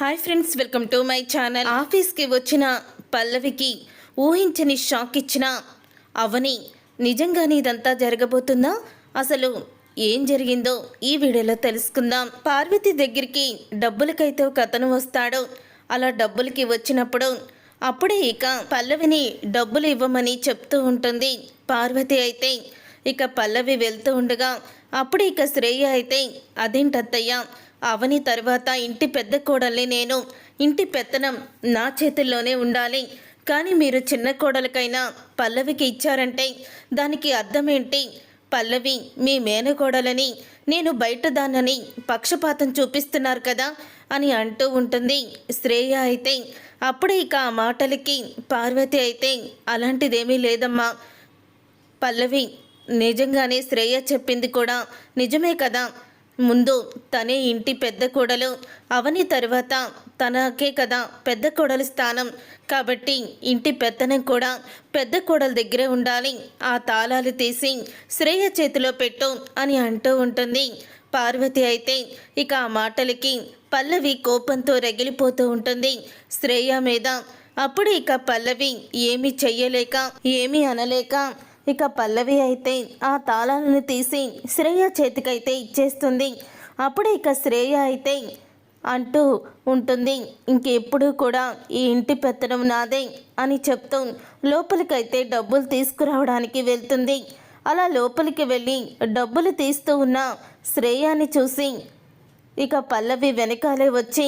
Hi friends welcome to my channel ఆఫీస్కి వచ్చిన పల్లవికి ఊహించని షాక్ ఇచ్చిన అవని. నిజంగానే ఇదంతా జరగబోతుందా? అసలు ఏం జరిగిందో ఈ వీడియోలో తెలుసుకుందాం. పార్వతి దగ్గరికి డబ్బులకైతే ఒక అతను వస్తాడు. అలా డబ్బులకి వచ్చినప్పుడు అప్పుడే ఇక పల్లవిని డబ్బులు ఇవ్వమని చెప్తూ ఉంటుంది. పార్వతి అయితే ఇక పల్లవి వెళ్తూ ఉండగా అప్పుడే ఇక శ్రేయ అయితే అదేంటత్తయ్య అవని తర్వాత ఇంటి పెద్ద కోడల్ని నేను ఇంటి పెత్తనం నా చేతుల్లోనే ఉండాలి. కానీ మీరు చిన్న కోడలకైనా పల్లవికి ఇచ్చారంటే దానికి అర్థం ఏంటి పల్లవి మీ మేనకోడలని నేను బయట దాన్నని పక్షపాతం చూపిస్తున్నారు కదా అని అంటూ ఉంటుంది. శ్రేయ అయితే అప్పుడే ఇక ఆ మాటలకి పార్వతి అయితే అలాంటిదేమీ లేదమ్మా. పల్లవి నిజంగానే శ్రేయ చెప్పింది కూడా నిజమే కదా? ముందు తనే ఇంటి పెద్ద కోడలు అవని తర్వాత తనకే కదా పెద్ద కోడలు స్థానం. కాబట్టి ఇంటి పెద్దనం కూడా పెద్ద కోడల దగ్గరే ఉండాలి. ఆ తాళాలు తీసి శ్రేయ చేతిలో పెట్టు అని అంటూ ఉంటుంది. పార్వతి అయితే ఇక ఆ మాటలకి పల్లవి కోపంతో రగిలిపోతూ ఉంటుంది. శ్రేయ మీద అప్పుడు ఇక పల్లవి ఏమీ చెయ్యలేక ఏమీ అనలేక ఇక పల్లవి అయితే ఆ తాళాలను తీసి శ్రేయ చేతికైతే ఇచ్చేస్తుంది. అప్పుడు ఇక శ్రేయ అయితే అంటూ ఉంటుంది ఇంకెప్పుడు కూడా ఈ ఇంటి పెత్తనం నాదే అని చెప్తూ లోపలికైతే డబ్బులు తీసుకురావడానికి వెళ్తుంది. అలా లోపలికి వెళ్ళి డబ్బులు తీస్తూ ఉన్న శ్రేయాని చూసి ఇక పల్లవి వెనకాలే వచ్చి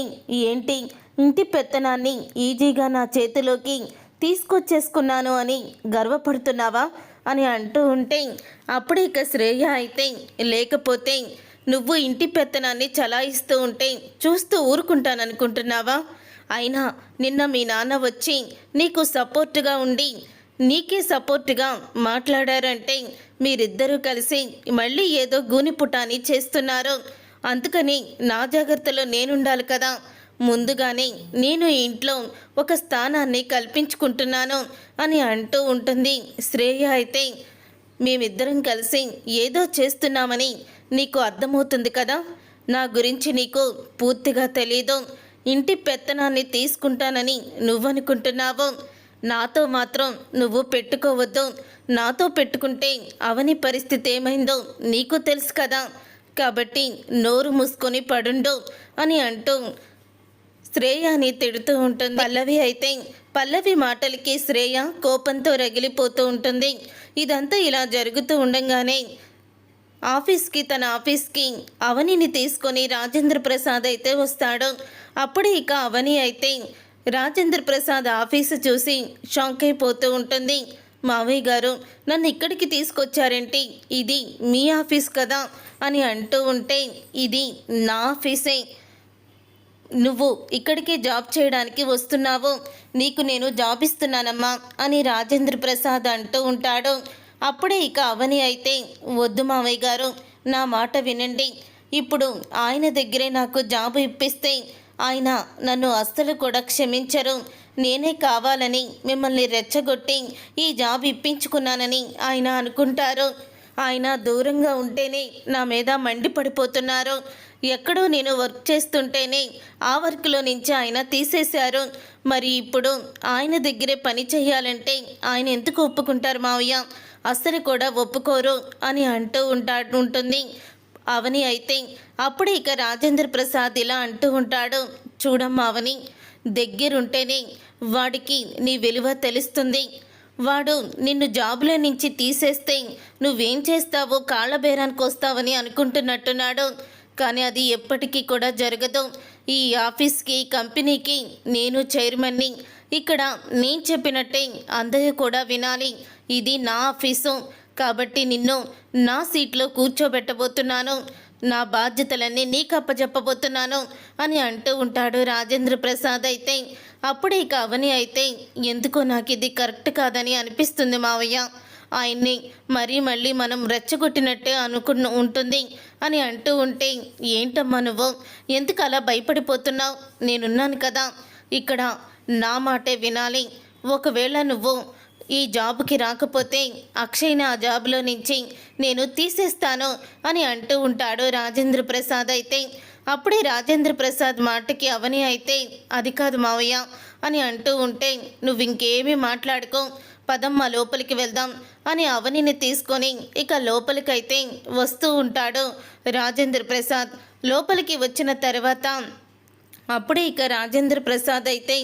ఏంటి? ఇంటి పెత్తనాన్ని ఈజీగా నా చేతిలోకి తీసుకొచ్చేసుకున్నాను అని గర్వపడుతున్నావా? అని అంటూ ఉంటే అప్పుడు ఇక శ్రేయ అయితే లేకపోతే నువ్వు ఇంటి పెత్తనాన్ని చలాయిస్తూ ఉంటే చూస్తూ ఊరుకుంటాననుకుంటున్నావా? అయినా నిన్న మీ నాన్న వచ్చి నీకు సపోర్టుగా ఉండి నీకే సపోర్టుగా మాట్లాడారంటే మీరిద్దరూ కలిసి మళ్ళీ ఏదో గూనిపుటాని చేస్తున్నారు. అందుకని నా జాగ్రత్తలో నేనుండాలి కదా. ముందుగానే నేను ఇంట్లో ఒక స్థానాన్ని కల్పించుకుంటున్నాను అని అంటూ ఉంటుంది. శ్రేయ అయితే మేమిద్దరం కలిసి ఏదో చేస్తున్నామని నీకు అర్థమవుతుంది కదా? నా గురించి నీకు పూర్తిగా తెలీదు. ఇంటి పెత్తనాన్ని తీసుకుంటానని నువ్వనుకుంటున్నావు. నాతో మాత్రం నువ్వు పెట్టుకోవద్దు. నాతో పెట్టుకుంటే అవని పరిస్థితి ఏమైందో నీకు తెలుసు కదా. కాబట్టి నోరు మూసుకొని పడుండు అని అంటూ శ్రేయాని తిడుతూ ఉంటుంది. పల్లవి అయితే పల్లవి మాటలకి శ్రేయ కోపంతో రగిలిపోతూ ఉంటుంది. ఇదంతా ఇలా జరుగుతూ ఉండగానే ఆఫీస్కి తన ఆఫీస్కి అవనిని తీసుకొని రాజేంద్ర ప్రసాద్ అయితే వస్తాడు. అప్పుడు ఇక అవని అయితే రాజేంద్ర ప్రసాద్ ఆఫీసు చూసి షాక్ అయిపోతూ ఉంటుంది. మావయ్య గారు నన్ను ఇక్కడికి తీసుకొచ్చారంటే? ఇది మీ ఆఫీస్ కదా అని అంటూ ఉంటే ఇది నా ఆఫీసే నువ్వు ఇక్కడికి జాబ్ చేయడానికి వస్తున్నావు. నీకు నేను జాబ్ ఇస్తున్నానమ్మా అని రాజేంద్ర ప్రసాద్ అంటూ ఉంటాడు. అప్పుడే ఇక అవని అయితే వద్దు మావయ్య గారు నా మాట వినండి. ఇప్పుడు ఆయన దగ్గరే నాకు జాబ్ ఇప్పిస్తే ఆయన నన్ను అస్సలు కూడా క్షమించరు. నేనే కావాలని మిమ్మల్ని రెచ్చగొట్టి ఈ జాబ్ ఇప్పించుకున్నానని ఆయన అనుకుంటారు. ఆయన దూరంగా ఉంటేనే నా మీద మండిపడిపోతున్నారు. ఎక్కడో నేను వర్క్ చేస్తుంటేనే ఆ వర్క్లో నుంచి ఆయన తీసేశారు. మరి ఇప్పుడు ఆయన దగ్గరే పని చేయాలంటే ఆయన ఎందుకు ఒప్పుకుంటారు మావయ్య? అస్సలు కూడా ఒప్పుకోరు అని అంటూ ఉంటా ఉంటుంది. అవని అయితే అప్పుడే ఇక రాజేంద్ర ప్రసాద్ ఇలా అంటూ ఉంటాడు. చూడమ్మా అవని దగ్గరుంటేనే వాడికి నీ విలువ తెలుస్తుంది. వాడు నిన్ను జాబులో నుంచి తీసేస్తే నువ్వేం చేస్తావో కాళ్ళ బేరానికి వస్తావని అనుకుంటున్నట్టున్నాడు. కానీ అది ఎప్పటికీ కూడా జరగదు. ఈ ఆఫీస్కి కంపెనీకి నేను చైర్మన్ని. ఇక్కడ నేను చెప్పినట్టే అందరూ కూడా వినాలి. ఇది నా ఆఫీసు. కాబట్టి నిన్ను నా సీట్లో కూర్చోబెట్టబోతున్నాను. నా బాధ్యతలన్నీ నీకు అప్పచెప్పబోతున్నాను అని అంటూ ఉంటాడు రాజేంద్ర ప్రసాద్ అయితే. అప్పుడే ఇక అవని అయితే ఎందుకో నాకు ఇది కరెక్ట్ కాదని అనిపిస్తుంది మావయ్య. ఆయన్ని మరీ మళ్ళీ మనం రెచ్చగొట్టినట్టే అనుకున్న ఉంటుంది అని అంటూ ఉంటే ఏంటమ్మా నువ్వు? ఎందుకు అలా భయపడిపోతున్నావు? నేనున్నాను కదా. ఇక్కడ నా మాటే వినాలి. ఒకవేళ నువ్వు ఈ జాబ్కి రాకపోతే అక్షయ్ని ఆ జాబ్లో నుంచి నేను తీసేస్తాను అని అంటూ ఉంటాడు రాజేంద్ర ప్రసాద్ అయితే. అప్పుడే రాజేంద్ర ప్రసాద్ మాటకి అవని అయితే అది కాదు మావయ్య అని అంటూ ఉంటే నువ్వు ఇంకేమీ మాట్లాడుకో. పదమ్మ లోపలికి వెళ్దాం అని అవనిని తీసుకొని ఇక లోపలికైతే వస్తూ ఉంటాడు రాజేంద్ర ప్రసాద్. లోపలికి వచ్చిన తర్వాత అప్పుడే ఇక రాజేంద్ర ప్రసాద్ అయితే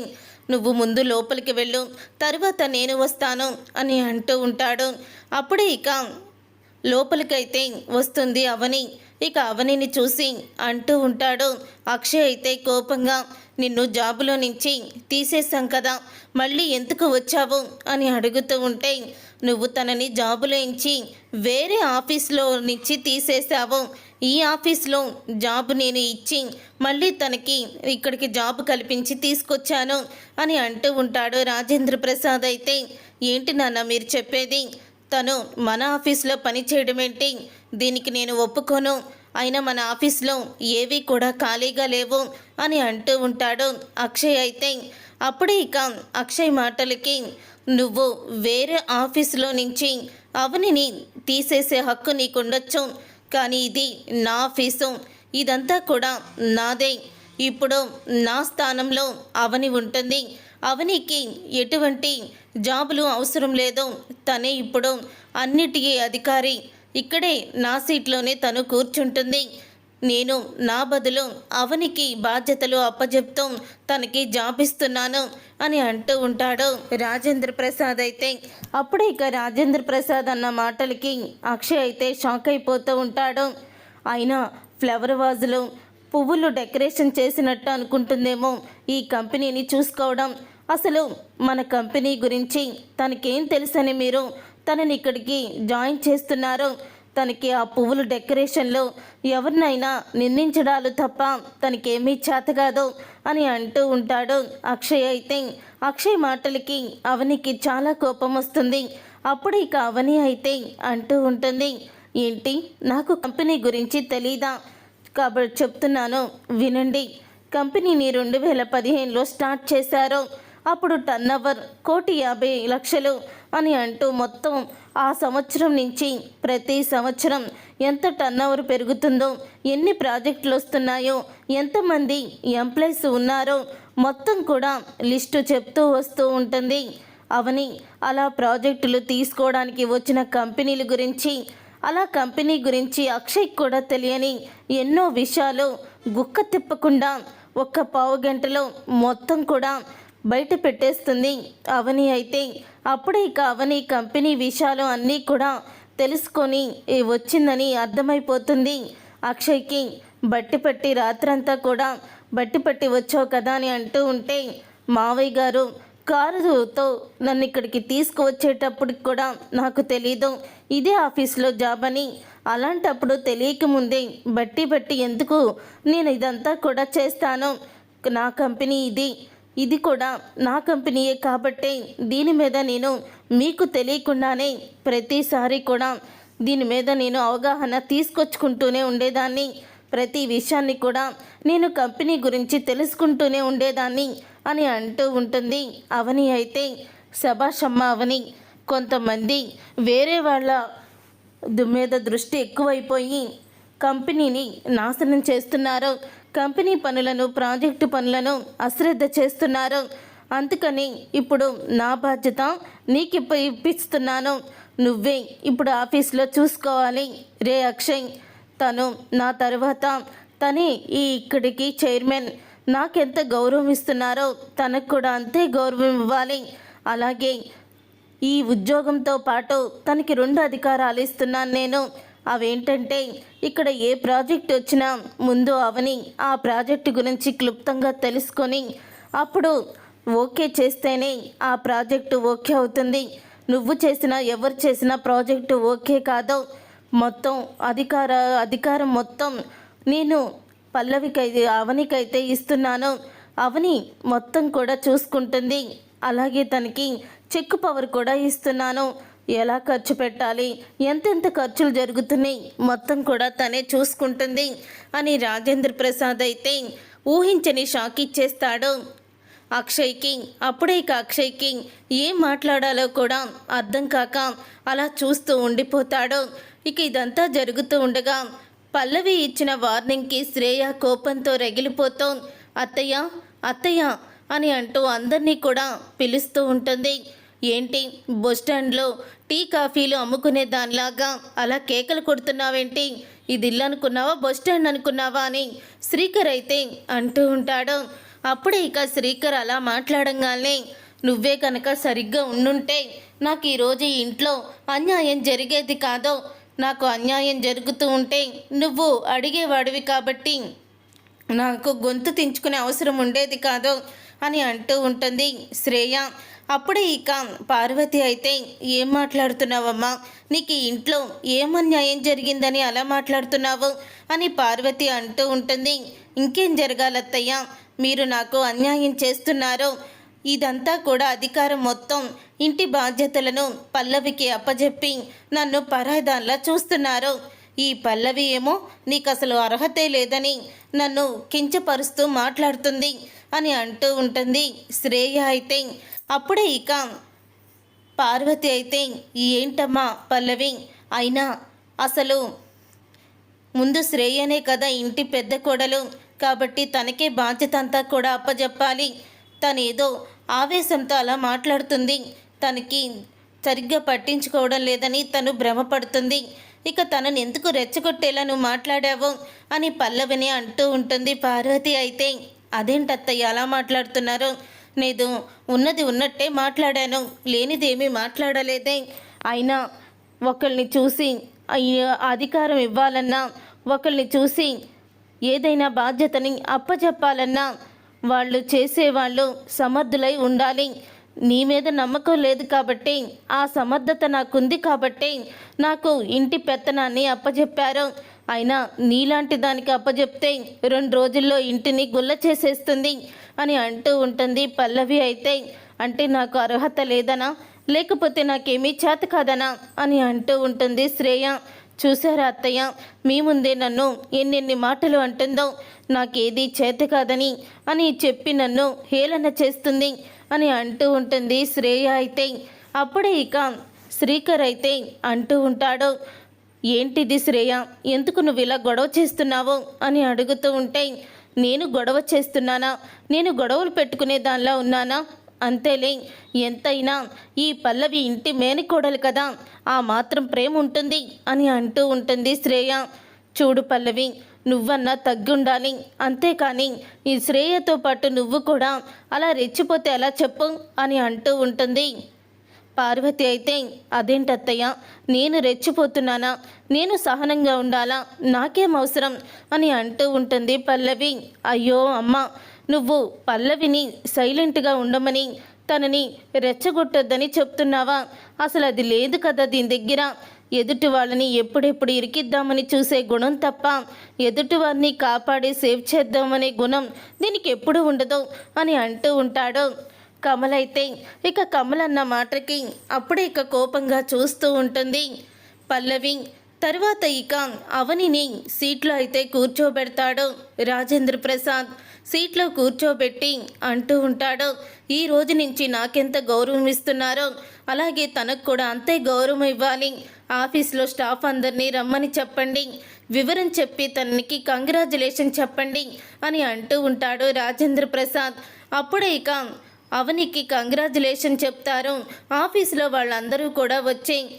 నువ్వు ముందు లోపలికి వెళ్ళు తర్వాత నేను వస్తాను అని అంటూ ఉంటాడు. అప్పుడే ఇక లోపలికైతే వస్తుంది అవని. ఇక అవనిని చూసి అంటూ ఉంటాడు అక్షయ్ అయితే కోపంగా నిన్ను జాబులో నుంచి తీసేశాం కదా మళ్ళీ ఎందుకు వచ్చావు? అని అడుగుతూ ఉంటే నువ్వు తనని జాబులో నుంచి వేరే ఆఫీస్లో నుంచి తీసేశావు. ఈ ఆఫీస్లో జాబ్ నేను ఇచ్చి మళ్ళీ తనకి ఇక్కడికి జాబ్ కల్పించి తీసుకొచ్చాను అని అంటూ ఉంటాడు రాజేంద్ర ప్రసాద్ అయితే. ఏంటి నాన్న మీరు చెప్పేది? తను మన ఆఫీస్లో పని చేయడం ఏంటి? దీనికి నేను ఒప్పుకోను. అయినా మన ఆఫీస్లో ఏవి కూడా ఖాళీగా లేవు అని అంటూ ఉంటాడు అక్షయ్ అయితే. అప్పుడే ఇక అక్షయ్ మాటలకి నువ్వు వేరే ఆఫీస్లో నుంచి అవనిని తీసేసే హక్కు నీకుండొచ్చు. కానీ ఇది నా ఆఫీసు. ఇదంతా కూడా నాదే. ఇప్పుడు నా స్థానంలో అవని ఉంటుంది. అవనికి ఎటువంటి జాబులు అవసరం లేదు. తనే ఇప్పుడు అన్నిటికీ అధికారి. ఇక్కడే నా సీట్లోనే తను కూర్చుంటుంది. నేను నా బదులు అవనికి బాధ్యతలు అప్పజెప్తూ తనకి జాబ్ ఇస్తున్నాను అని అంటూ ఉంటాడు రాజేంద్ర ప్రసాద్ అయితే. అప్పుడే ఇక రాజేంద్ర ప్రసాద్ అన్న మాటలకి అక్షయ్ అయితే షాక్ అయిపోతూ ఉంటాడు. అయినా ఫ్లవర్ వాజులు పువ్వులు డెకరేషన్ చేసినట్టు అనుకుంటుందేమో ఈ కంపెనీని చూసుకోవడం. అసలు మన కంపెనీ గురించి తనకేం తెలుసని మీరు తనని ఇక్కడికి జాయిన్ చేస్తున్నారు. తనకి ఆ పువ్వులు డెకరేషన్లో ఎవరినైనా నిందించడాలు తప్ప తనకేమీ చేత కాదు అని అంటూ ఉంటాడు. అక్షయ్ అయితే అక్షయ్ మాటలకి అవనికి చాలా కోపం వస్తుంది. అప్పుడు ఇక అవని అయితే అంటూ ఉంటుంది ఏంటి? నాకు కంపెనీ గురించి తెలీదా? కాబట్టి చెప్తున్నాను వినండి. కంపెనీని రెండు వేల పదిహేనులో స్టార్ట్ చేశారు. అప్పుడు టర్న్ అవర్ కోటి యాభై లక్షలు అని అంటూ మొత్తం ఆ సంవత్సరం నుంచి ప్రతి సంవత్సరం ఎంత టర్న్ ఓవర్ పెరుగుతుందో ఎన్ని ప్రాజెక్టులు వస్తున్నాయో ఎంతమంది ఎంప్లాయీస్ ఉన్నారో మొత్తం కూడా లిస్టు చెప్తూ వస్తూ ఉంటుంది. అవని అలా ప్రాజెక్టులు తీసుకోవడానికి వచ్చిన కంపెనీల గురించి అలా కంపెనీ గురించి అక్షయ్ కూడా తెలియని ఎన్నో విషయాలు గుక్క తిప్పకుండా ఒక్క పావు గంటలో మొత్తం కూడా బయట పెట్టేస్తుంది అవని అయితే. అప్పుడే ఇక అవని కంపెనీ విషయాలు అన్నీ కూడా తెలుసుకొని వచ్చిందని అర్థమైపోతుంది. అక్షయ్కి బట్టి పట్టి రాత్రంతా కూడా బట్టి పట్టి వచ్చావు కదా అని అంటూ ఉంటే మావయ్య గారు కారుతో నన్ను ఇక్కడికి తీసుకువచ్చేటప్పటికి కూడా నాకు తెలీదు. ఇదే ఆఫీస్లో జాబ్ అని అలాంటప్పుడు తెలియకముందే బట్టి బట్టి ఎందుకు నేను ఇదంతా కూడా చేస్తాను? నా కంపెనీ ఇది. ఇది కూడా నా కంపెనీయే కాబట్టే దీని మీద నేను మీకు తెలియకుండానే ప్రతిసారి కూడా దీని మీద నేను అవగాహన తీసుకొచ్చుకుంటూనే ఉండేదాన్ని. ప్రతి విషయాన్ని కూడా నేను కంపెనీ గురించి తెలుసుకుంటూనే ఉండేదాన్ని అని అంటూ ఉంటుంది. అవని అయితే శభాషమ్మ అవని కొంతమంది వేరే వాళ్ళ దు- మీద దృష్టి ఎక్కువైపోయి కంపెనీని నాశనం చేస్తున్నారు. కంపెనీ పనులను ప్రాజెక్టు పనులను అశ్రద్ధ చేస్తున్నారు. అందుకని ఇప్పుడు నా బాధ్యత నీకు ఇప్ప ఇప్పిస్తున్నాను. నువ్వే ఇప్పుడు ఆఫీస్లో చూసుకోవాలి. రే అక్షయ్ తను నా తర్వాత తనే ఈ ఇక్కడికి చైర్మన్. నాకెంత గౌరవం ఇస్తున్నారో తనకు కూడా అంతే గౌరవం ఇవ్వాలి అలాగే ఈ ఉద్యోగంతో పాటు తనకి రెండు అధికారాలు ఇస్తున్నాను నేను. అవేంటంటే ఇక్కడ ఏ ప్రాజెక్ట్ వచ్చినా ముందు అవని ఆ ప్రాజెక్టు గురించి క్లుప్తంగా తెలుసుకొని అప్పుడు ఓకే చేస్తేనే ఆ ప్రాజెక్టు ఓకే అవుతుంది. నువ్వు చేసినా ఎవరు చేసినా ప్రాజెక్టు ఓకే కాదో. మొత్తం అధికార అధికారం మొత్తం నేను పల్లవికైతే అవనికైతే ఇస్తున్నాను. అవని మొత్తం కూడా చూసుకుంటుంది. అలాగే తనకి చెక్ పవర్ కూడా ఇస్తున్నాను. ఎలా ఖర్చు పెట్టాలి? ఎంతెంత ఖర్చులు జరుగుతున్నాయి? మొత్తం కూడా తనే చూసుకుంటుంది అని రాజేంద్ర ప్రసాద్ అయితే ఊహించని షాక్ ఇచ్చేస్తాడు. అక్షయ్కి అప్పుడే ఇక అక్షయ్కి ఏం మాట్లాడాలో కూడా అర్థం కాక అలా చూస్తూ ఉండిపోతాడు. ఇక ఇదంతా జరుగుతూ ఉండగా పల్లవి ఇచ్చిన వార్నింగ్కి శ్రేయ కోపంతో రగిలిపోతూ అత్తయ్య అత్తయ్య అని అంటూ అందరినీ కూడా పిలుస్తూ ఉంటుంది. ఏంటి? బస్ స్టాండ్లో టీ కాఫీలు అమ్ముకునే దానిలాగా అలా కేకలు కొడుతున్నావేంటి? ఇది ఇల్లు అనుకున్నావా? బస్ స్టాండ్ అనుకున్నావా అని శ్రీకర్ అయితే అంటూ ఉంటాడు. అప్పుడే ఇక శ్రీకర్ అలా మాట్లాడంగానే నువ్వే కనుక సరిగ్గా ఉండుంటే నాకు ఈరోజు ఈ ఇంట్లో అన్యాయం జరిగేది కాదో. నాకు అన్యాయం జరుగుతూ ఉంటే నువ్వు అడిగేవాడివి కాబట్టి నాకు గొంతు తెంచుకునే అవసరం ఉండేది కాదు అని అంటూ ఉంటుంది శ్రేయ. అప్పుడే ఇక పార్వతి అయితే ఏం మాట్లాడుతున్నావమ్మా? నీకు ఇంట్లో ఏం అన్యాయం జరిగిందని అలా మాట్లాడుతున్నావు? అని పార్వతి అంటూ ఉంటుంది. ఇంకేం జరగాలత్తయ్య? మీరు నాకు అన్యాయం చేస్తున్నారు? ఇదంతా కూడా అధికారం మొత్తం ఇంటి బాధ్యతలను పల్లవికి అప్పజెప్పి నన్ను పరాయిదాన్లా చూస్తున్నారు. ఈ పల్లవి ఏమో నీకు అసలు అర్హతే లేదని నన్ను కించపరుస్తూ మాట్లాడుతుంది. అని అంటూ ఉంటుంది. శ్రేయ అయితే అప్పుడే ఇక పార్వతి అయితే ఏంటమ్మా పల్లవి? అయినా అసలు ముందు శ్రేయనే కదా ఇంటి పెద్ద కోడలు. కాబట్టి తనకే బాధ్యత అంతా కూడా అప్పజెప్పాలి. తనేదో ఆవేశంతో అలా మాట్లాడుతుంది. తనకి సరిగ్గా పట్టించుకోవడం లేదని తను భ్రమపడుతుంది. ఇక తనని ఎందుకు రెచ్చగొట్టేలా నువ్వు మాట్లాడావు? అని పల్లవిని అంటూ ఉంటుంది. పార్వతి అయితే అదేంటత్తయ్య అలా మాట్లాడుతున్నారు? నేను ఉన్నది ఉన్నట్టే మాట్లాడాను. లేనిదేమీ మాట్లాడలేదే. అయినా ఒకళ్ళని చూసి అధికారం ఇవ్వాలన్నా ఒకళ్ళని చూసి ఏదైనా బాధ్యతని అప్పచెప్పాలన్నా వాళ్ళు చేసేవాళ్ళు సమర్థులై ఉండాలి. నీ మీద నమ్మకం లేదు కాబట్టి ఆ సమర్థత నాకుంది కాబట్టి నాకు ఇంటి పెత్తనాన్ని అప్పచెప్పారు అయినా నీలాంటి దానికి అప్పజెప్తే రెండు రోజుల్లో ఇంటిని గుల్ల చేసేస్తుంది అని అంటూ ఉంటుంది పల్లవి అయితే. అంటే నాకు అర్హత లేదనా? లేకపోతే నాకేమీ చేత కాదనా? అని అంటూ ఉంటుంది శ్రేయ. చూసారా అత్తయ్య? మీ ముందే నన్ను ఎన్నెన్ని మాటలు అంటుందో నాకేది చేత కాదని అని చెప్పి నన్ను హేళన చేస్తుంది అని అంటూ ఉంటుంది శ్రేయ అయితే. అప్పుడే ఇక శ్రీకర్ అయితే అంటూ ఉంటాడు. ఏంటిది శ్రేయ? ఎందుకు నువ్వు ఇలా గొడవ చేస్తున్నావు? అని అడుగుతూ ఉంటే నేను గొడవ చేస్తున్నానా? నేను గొడవలు పెట్టుకునే దానిలా ఉన్నానా? అంతేలే. ఎంతైనా ఈ పల్లవి ఇంటి మేనకోడలు కదా. ఆ మాత్రం ప్రేమ ఉంటుంది అని అంటూ ఉంటుంది శ్రేయ. చూడు పల్లవి నువ్వన్నా తగ్గుండాలి. అంతేకాని ఈ శ్రేయతో పాటు నువ్వు కూడా అలా రెచ్చిపోతే ఎలా చెప్పు? అని అంటూ ఉంటుంది. పార్వతి అయితే అదేంటత్తయ్య నేను రెచ్చిపోతున్నానా? నేను సహనంగా ఉండాలా? నాకేం అవసరం? అని అంటూ ఉంటుంది పల్లవి. అయ్యో అమ్మ నువ్వు పల్లవిని సైలెంట్గా ఉండమని తనని రెచ్చగొట్టొద్దని చెప్తున్నావా? అసలు అది లేదు కదా దీని దగ్గర. ఎదుటి వాళ్ళని ఎప్పుడెప్పుడు ఇరికిద్దామని చూసే గుణం తప్ప ఎదుటి వారిని కాపాడి సేవ్ చేద్దామనే గుణం దీనికి ఎప్పుడు ఉండదు అని అంటూ ఉంటాడు. కమలైతే ఇక కమల్ అన్న మాటకి అప్పుడే ఇక కోపంగా చూస్తూ ఉంటుంది. పల్లవి తర్వాత ఇక అవనిని సీట్లో అయితే కూర్చోబెడతాడు రాజేంద్ర ప్రసాద్. సీట్లో కూర్చోబెట్టి అంటూ ఉంటాడు ఈ రోజు నుంచి నాకెంత గౌరవం ఇస్తున్నారో? అలాగే తనకు కూడా అంతే గౌరవం ఇవ్వాలి. ఆఫీస్లో స్టాఫ్ అందరినీ రమ్మని చెప్పండి. వివరం చెప్పి తనకి కంగ్రాచులేషన్ చెప్పండి అని అంటూ ఉంటాడు రాజేంద్ర ప్రసాద్. అప్పుడే ఇక అవనికి కంగ్రాచులేషన్ చెప్తారు. ఆఫీసులో వాళ్ళందరూ కూడా వచ్చి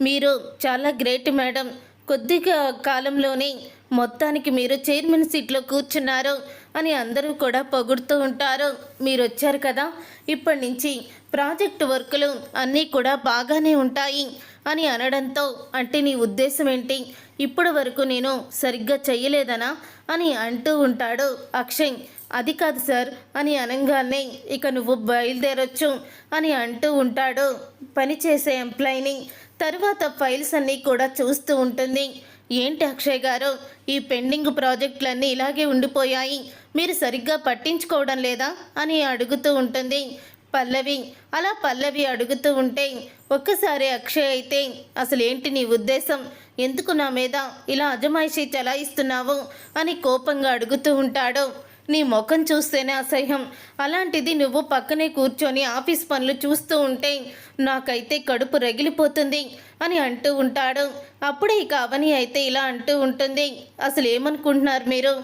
మీరు చాలా గ్రేట్ మేడం. కొద్దిగా కాలంలోనే మొత్తానికి మీరు చైర్మన్ సీట్లో కూర్చున్నారు అని అందరూ కూడా పొగుడుతూ ఉంటారు. మీరు వచ్చారు కదా? ఇప్పటి నుంచి ప్రాజెక్ట్ వర్కులు అన్నీ కూడా బాగానే ఉంటాయి అని అనడంతో అంటే నీ ఉద్దేశం ఏంటి? ఇప్పటి వరకు నేను సరిగ్గా చెయ్యలేదనా అని అంటూ ఉంటాడు అక్షయ్. అది కాదు సార్ అని అనగానే ఇక నువ్వు బయలుదేరొచ్చు అని అంటూ ఉంటాడు. పనిచేసే ఎంప్లాయీని తర్వాత ఫైల్స్ అన్నీ కూడా చూస్తూ ఉంటుంది. ఏంటి అక్షయ్ గారు ఈ పెండింగ్ ప్రాజెక్టులన్నీ ఇలాగే ఉండిపోయాయి మీరు సరిగ్గా పట్టించుకోవడం లేదా అని అడుగుతూ ఉంటుంది. పల్లవి అలా పల్లవి అడుగుతూ ఉంటే ఒక్కసారి అక్షయ్ అయితే అసలు ఏంటి నీ ఉద్దేశం? ఎందుకు నా మీద ఇలా అజమాయిషీ చలాయిస్తున్నావు? అని కోపంగా అడుగుతూ ఉంటాడు. నీ ముఖం చూస్తేనే అసహ్యం. అలాంటిది నువ్వు పక్కనే కూర్చొని ఆఫీస్ పనులు చూస్తూ ఉంటే నాకైతే కడుపు రగిలిపోతుంది అని అంటూ ఉంటాడు. అప్పుడే ఇక అవని అయితే ఇలా అంటూ ఉంటుంది. అసలు ఏమనుకుంటున్నారు మీరు?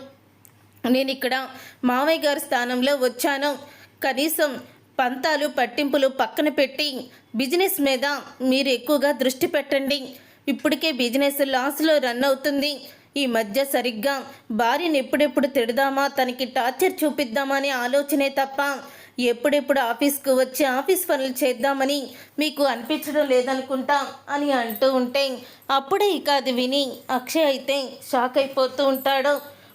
నేను ఇక్కడ మావయ్య గారి స్థానంలో వచ్చాను. కనీసం పంతాలు పట్టింపులు పక్కన పెట్టి బిజినెస్ మీద మీరు ఎక్కువగా దృష్టి పెట్టండి. ఇప్పటికే బిజినెస్ లాస్లో రన్ అవుతుంది. ఈ మధ్య సరిగ్గా భార్యను ఎప్పుడెప్పుడు తిడదామా? తనకి టార్చర్ చూపిద్దామా అనే ఆలోచనే తప్ప ఎప్పుడెప్పుడు ఆఫీస్కు వచ్చి ఆఫీస్ పనులు చేద్దామని మీకు అనిపించడం లేదనుకుంటా అని అంటూ ఉంటే అప్పుడే ఇక అది విని అక్షయ్ అయితే షాక్ అయిపోతూ ఉంటాడు.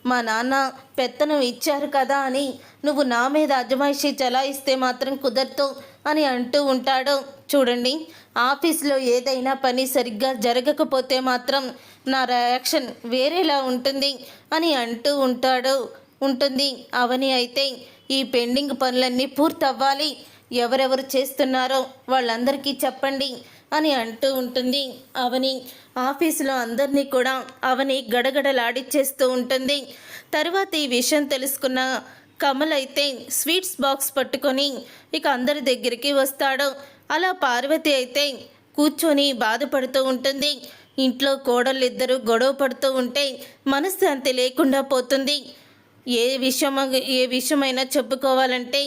మా నాన్న పెత్తనం ఇచ్చారు కదా అని నువ్వు నా మీద అజమాయిషి చలాయిస్తే మాత్రం కుదరదు అని అంటూ ఉంటాడు. చూడండి ఆఫీస్లో ఏదైనా పని సరిగ్గా జరగకపోతే మాత్రం నా రియాక్షన్ వేరేలా ఉంటుంది అని అంటూ ఉంటాడు. ఉంటుంది. అవని అయితే ఈ పెండింగ్ పనులన్నీ పూర్తవ్వాలి. ఎవరెవరు చేస్తున్నారో వాళ్ళందరికీ చెప్పండి. అని అంటూ ఉంటుంది. అవని ఆఫీసులో అందరినీ కూడా అవని గడగడలాడిచ్చేస్తూ ఉంటుంది. తర్వాత ఈ విషయం తెలుసుకున్న కమల్ అయితే స్వీట్స్ బాక్స్ పట్టుకొని ఇక అందరి దగ్గరికి వస్తాడు. అలా పార్వతి అయితే కూర్చొని బాధపడుతూ ఉంటుంది. ఇంట్లో కోడళ్ళిద్దరూ గొడవ పడుతూ ఉంటే మనశ్శాంతి లేకుండా పోతుంది. ఏ విషయం ఏ విషయమైనా చెప్పుకోవాలంటే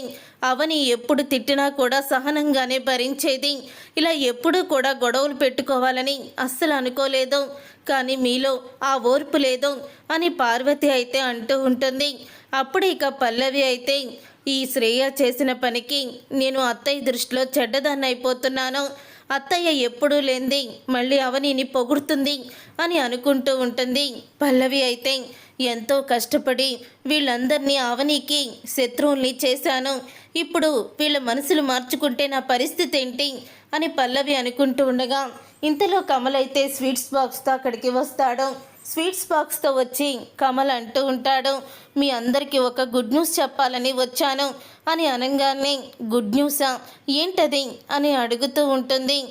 అవని ఎప్పుడు తిట్టినా కూడా సహనంగానే భరించేది. ఇలా ఎప్పుడూ కూడా గొడవలు పెట్టుకోవాలని అస్సలు అనుకోలేదు. కానీ మీలో ఆ ఓర్పు లేదు అని పార్వతి అయితే అంటూ ఉంటుంది. అప్పుడు ఇక పల్లవి అయితే ఈ శ్రేయ చేసిన పనికి నేను అత్తయ్య దృష్టిలో చెడ్డదాన్ని అయిపోతున్నాను. అత్తయ్య ఎప్పుడూ లేంది మళ్ళీ అవనిని పొగుడుతుంది అని అనుకుంటూ ఉంటుంది. పల్లవి అయితే ఎంతో కష్టపడి వీళ్ళందరినీ అవనీకి శత్రువుల్ని చేశాను. ఇప్పుడు వీళ్ళ మనసులు మార్చుకుంటే నా పరిస్థితి ఏంటి అని పల్లవి అనుకుంటూ ఉండగా ఇంతలో కమలైతే స్వీట్స్ బాక్స్తో అక్కడికి వస్తాడు. స్వీట్స్ బాక్స్తో వచ్చి కమల్ అంటూ ఉంటాడు మీ అందరికీ ఒక గుడ్ న్యూస్ చెప్పాలని వచ్చాను అని అనగానే గుడ్ న్యూసా? ఏంటది? అని అడుగుతూ ఉంటుంది.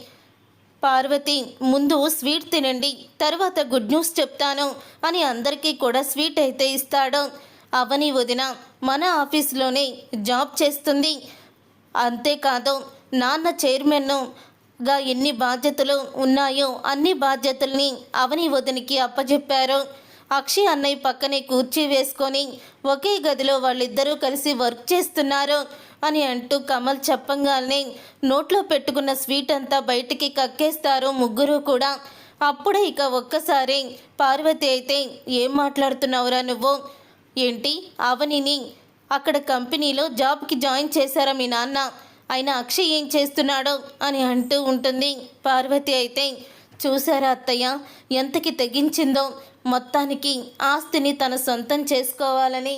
పార్వతి ముందు స్వీట్ తినండి తర్వాత గుడ్ న్యూస్ చెప్తాను అని అందరికీ కూడా స్వీట్ అయితే ఇస్తాడు. అవని వదిన మన ఆఫీస్లోనే జాబ్ చేస్తుంది. అంతేకాదు నాన్న చైర్మన్ను గా ఎన్ని బాధ్యతలు ఉన్నాయో అన్ని బాధ్యతల్ని అవని వదినికి అప్పచెప్పారు అక్షయ్ అన్నయ్య పక్కనే కూర్చి వేసుకొని ఒకే గదిలో వాళ్ళిద్దరూ కలిసి వర్క్ చేస్తున్నారు అని అంటూ కమల్ చెప్పంగానే నోట్లో పెట్టుకున్న స్వీట్ అంతా బయటికి కక్కేస్తారు ముగ్గురు కూడా. అప్పుడే ఇక ఒక్కసారి పార్వతి అయితే ఏం మాట్లాడుతున్నావురా నువ్వు? ఏంటి? అవనిని అక్కడ కంపెనీలో జాబ్కి జాయిన్ చేశారా మీ నాన్న? ఆయన అక్షయ్ ఏం చేస్తున్నాడో అని అంటూ ఉంటుంది. పార్వతి అయితే చూసారా అత్తయ్య ఎంతకి తెగించిందో మొత్తానికి ఆస్తిని తన సొంతం చేసుకోవాలని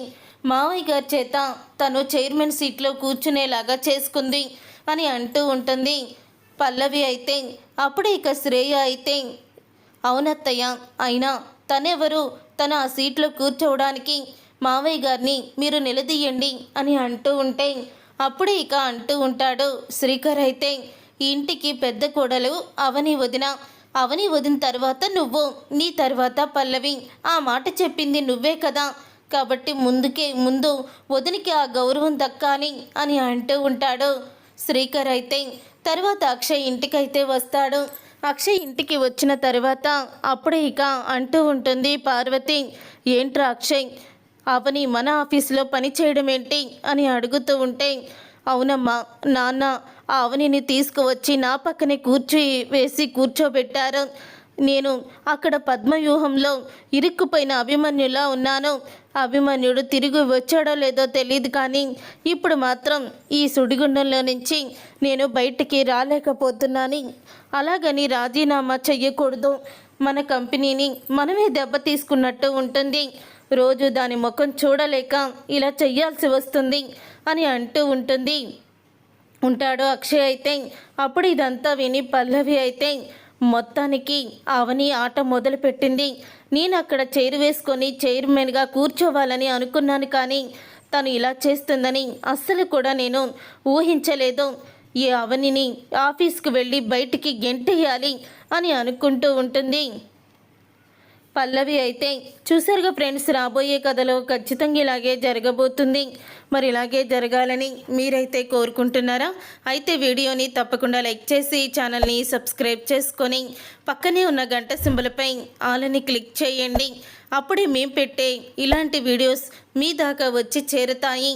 మావయ్య గారి చేత తను చైర్మన్ సీట్లో కూర్చునేలాగా చేసుకుంది అని అంటూ ఉంటుంది. పల్లవి అయితే అప్పుడే ఇక శ్రేయ అయితే అవునత్తయ్య అయినా తనెవరు? తన ఆ సీట్లో కూర్చోవడానికి మావయ్య గారిని మీరు నిలదీయండి అని అంటూ ఉంటే అప్పుడే ఇక అంటూ ఉంటాడు శ్రీకర్ అయితే ఇంటికి పెద్ద కోడలు అవని వదిన. అవని వదిన తర్వాత నువ్వు నీ తర్వాత పల్లవి. ఆ మాట చెప్పింది నువ్వే కదా. కాబట్టి ముందుకే ముందు వదినికి ఆ గౌరవం దక్కాలి అని అంటూ ఉంటాడు. శ్రీకర్ అయితే తర్వాత అక్షయ్ ఇంటికైతే వస్తాడు. అక్షయ్ ఇంటికి వచ్చిన తర్వాత అప్పుడే ఇక అంటూ ఉంటుంది పార్వతి ఏంట్రా అక్షయ్? అవని మన ఆఫీసులో పని చేయడం ఏంటి అని అడుగుతూ ఉంటే అవునమ్మా నాన్న ఆ అవనిని తీసుకువచ్చి నా పక్కనే కూర్చి వేసి కూర్చోబెట్టారు. నేను అక్కడ పద్మవ్యూహంలో ఇరుక్కుపోయిన అభిమన్యులా ఉన్నాను. అభిమన్యుడు తిరిగి వచ్చాడో లేదో తెలియదు కానీ ఇప్పుడు మాత్రం ఈ సుడిగుండంలో నుంచి నేను బయటికి రాలేకపోతున్నాను. అలాగని రాజీనామా చెయ్యకూడదు. మన కంపెనీని మనమే దెబ్బ తీసుకున్నట్టు ఉంటుంది. రోజు దాని ముఖం చూడలేక ఇలా చెయ్యాల్సి వస్తుంది అని అంటూ ఉంటుంది. ఉంటాడు అక్షయ్ అయితే. అప్పుడు ఇదంతా విని పల్లవి అయితే మొత్తానికి అవని ఆట మొదలుపెట్టింది. నేను అక్కడ చైర్ వేసుకొని చైర్మన్గా కూర్చోవాలని అనుకున్నాను కానీ తను ఇలా చేస్తుందని అస్సలు కూడా నేను ఊహించలేదు. ఈ అవనిని ఆఫీస్కి వెళ్ళి బయటికి గెంటేయాలి అని అనుకుంటూ ఉంటుంది. పల్లవి అయితే చూసారుగా ఫ్రెండ్స్ రాబోయే కథలో ఖచ్చితంగా ఇలాగే జరగబోతుంది. మరి ఇలాగే జరగాలని మీరైతే కోరుకుంటున్నారా? అయితే వీడియోని తప్పకుండా లైక్ చేసి ఛానల్ని సబ్స్క్రైబ్ చేసుకొని పక్కనే ఉన్న గంట సింబలపై ఆలని క్లిక్ చేయండి. అప్పుడే మేము పెట్టే ఇలాంటి వీడియోస్ మీ దాకా వచ్చి చేరుతాయి.